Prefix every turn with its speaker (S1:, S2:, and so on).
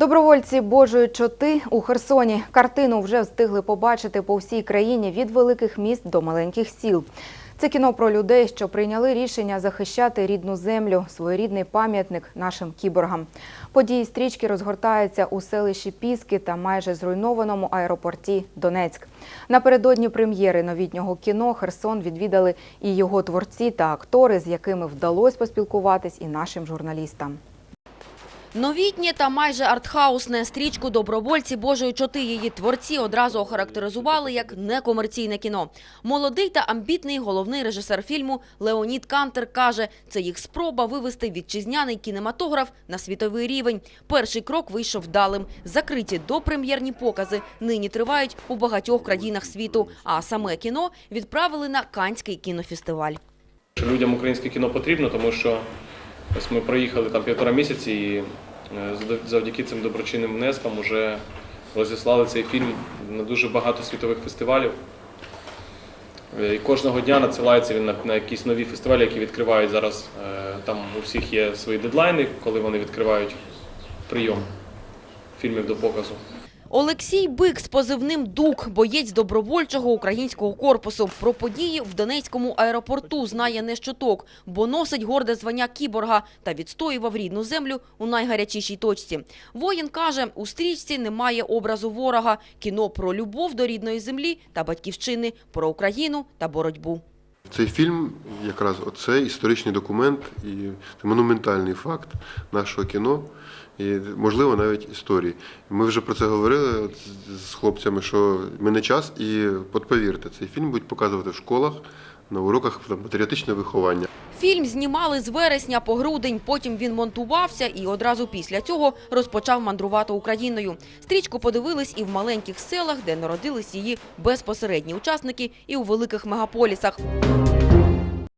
S1: Добровольці Божої чоти у Херсоні. Картину вже встигли побачити по всій країні від великих міст до маленьких сіл. Це кіно про людей, що прийняли рішення захищати рідну землю, своєрідний пам'ятник нашим кіборгам. Події стрічки розгортаються у селищі Піски та майже зруйнованому аеропорті Донецьк. Напередодні прем'єри новітнього кіно Херсон відвідали і його творці та актори, з якими вдалося поспілкуватись і нашим журналістам.
S2: Новітнє та майже артхаусне стрічку «Добровольці Божої чоти» її творці одразу охарактеризували як некомерційне кіно. Молодий та амбітний головний режисер фільму Леонід Кантер каже, це їх спроба вивести вітчизняний кінематограф на світовий рівень. Перший крок вийшов вдалим. Закриті допрем'єрні покази нині тривають у багатьох країнах світу, а саме кіно відправили на Канський кінофестиваль.
S3: Людям українське кіно потрібно, тому що ось ми проїхали там півтора місяці і е, завдяки цим доброчинним внескам вже розіслали цей фільм на дуже багато світових фестивалів. Е, І кожного дня надсилається він на, якісь нові фестивалі, які відкривають зараз. Е, Там у всіх є свої дедлайни, коли вони відкривають прийом фільмів до показу.
S2: Олексій Бик з позивним «Дук» – боєць добровольчого українського корпусу. Про події в Донецькому аеропорту знає не щоток, бо носить горде звання кіборга та відстоював рідну землю у найгарячішій точці. Воїн каже, у стрічці немає образу ворога. Кіно про любов до рідної землі та батьківщини, про Україну та боротьбу.
S4: Цей фільм якраз оце історичний документ і монументальний факт нашого кіно, і можливо навіть історії. Ми вже про це говорили з- хлопцями, що ми не час, і от повірте, цей фільм будуть показувати в школах на уроках там, патріотичне виховання.
S2: Фільм знімали з вересня по грудень, потім він монтувався і одразу після цього розпочав мандрувати Україною. Стрічку подивились і в маленьких селах, де народились її безпосередні учасники, і у великих мегаполісах.